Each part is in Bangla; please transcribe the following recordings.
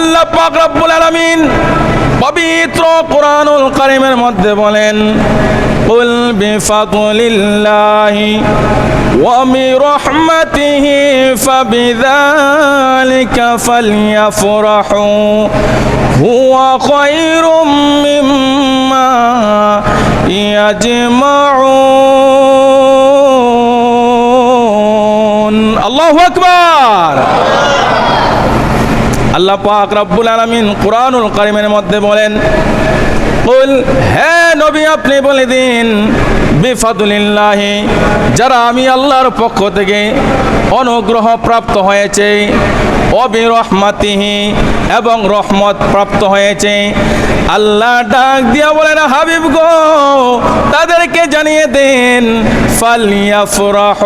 আল্লাহ পাক রব্বুল আলামিন পবিত্র কোরআনুল কারীমের মধ্যে বলেন, কুল বিফাদলিল্লাহি ওয়া বিরহমাতিহি ফাবিযালিকা ফালইফরাহু হুয়া খায়রুম মিম্মা ইয়াজমাউন। আল্লাহু আকবার! আল্লাহ পাক রব্বুল আলামিন কোরআনুল কারিমের মধ্যে বলেন হে নবী আপনি বলে দিন বিফাদুলিল্লাহি, যারা আমি আল্লাহর পক্ষ থেকে অনুগ্রহ প্রাপ্ত হয়েছে, অবিরহমাতিহি এবং রহমত প্রাপ্ত হয়েছে, আল্লাহ ডাক দিয়া বলেন, হাবিব গো, তাদেরকে জানিয়ে দেন, ফালিয়াফরাহ,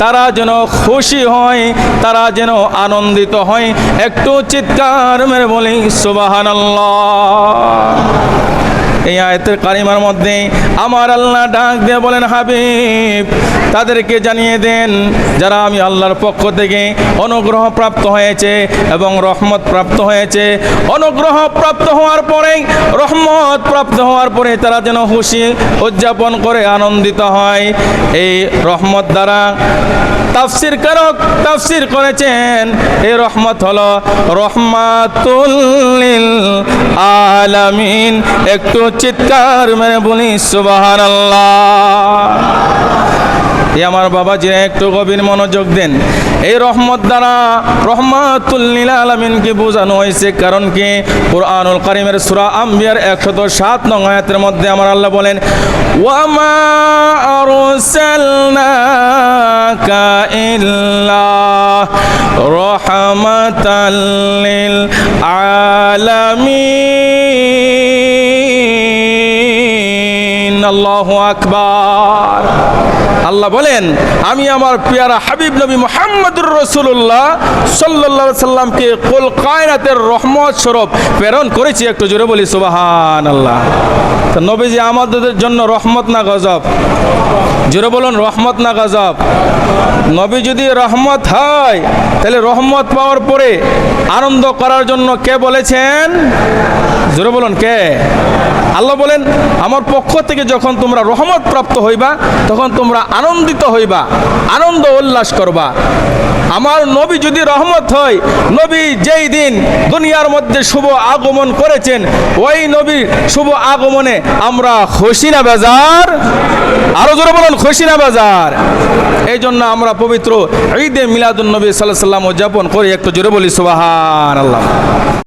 তারা যেন খুশি হয়, তারা যেন আনন্দিত হয়, একটু চিৎকার মেরে বলি, সুবাহানাল্লাহ। এই আয়তের কারিমার মধ্যে আমার আল্লাহ ডাক দিয়ে বলেন, হাবিব, তাদেরকে জানিয়ে দেন, যারা আমি আল্লাহর পক্ষ থেকে অনুগ্রহ প্রাপ্ত হয়েছে এবং রহমত প্রাপ্ত হয়েছে। অনুগ্রহ প্রাপ্ত হওয়ার পরে রহমত প্রাপ্ত হওয়ার পরে তারা যেন খুশি উদযাপন করে আনন্দিত হয়। এই রহমত দ্বারা তাফসির কারক তাফসির করেছেন। এই রহমত হলো রহমাতুল্লিল আলামিন। একটু চিৎকার মেরে বলি সুবাহান এই আমার বাবাজিরা একটু গভীর মনোযোগ দেন, এই রহমত দ্বারা রহমাতুল্লিল আলমিনকে বোঝানো হয়েছে। কারণ কি? কোরআনুল করিমের সুরা আম্বিয়ার একশত সাত নং মধ্যে আমার আল্লাহ বলেন, ওয়ামা আরসালনাকা ইল্লা রহমাতাল লিল আলামিন। আল্লাহু আকবার। আল্লাহ বলেন, আমি আমার পেয়ারা হাবিব নবী মোহাম্মদুর রসুল্লাহ সাল্লাহ সাল্লামকে কুল কায়নাতের রহমত স্বরূপ প্রেরণ করেছি। একটু জোরে বলি সুবাহান আল্লাহ নবীজি আমাদের জন্য রহমত না গজব? জোরে বলুন, রহমত না গজব? নবী যদি রহমত হয়, তাহলে রহমত পাওয়ার পরে আনন্দ করার জন্য কে বলেছেন? জোরে বলুন কে? আল্লাহ বলেন, আমার পক্ষ থেকে যখন তোমরা রহমত প্রাপ্ত হইবা, তখন তোমরা আনন্দিত হইবা, আনন্দ উল্লাস করবা। আমার নবী যদি রহমত হয়, নবী যেই দিন দুনিয়ার মধ্যে শুভ আগমন করেছেন, ওই নবীর শুভ আগমনে আমরা খুশি না বাজার? আরও জোরে বলুন, খুশি না বাজার? এই জন্য আমরা পবিত্র ঈদে মিলাদুন নবী সাল্লাহ সাল্লাম উদযাপন করি, একটু জোরে বলি সুবাহান আল্লাহ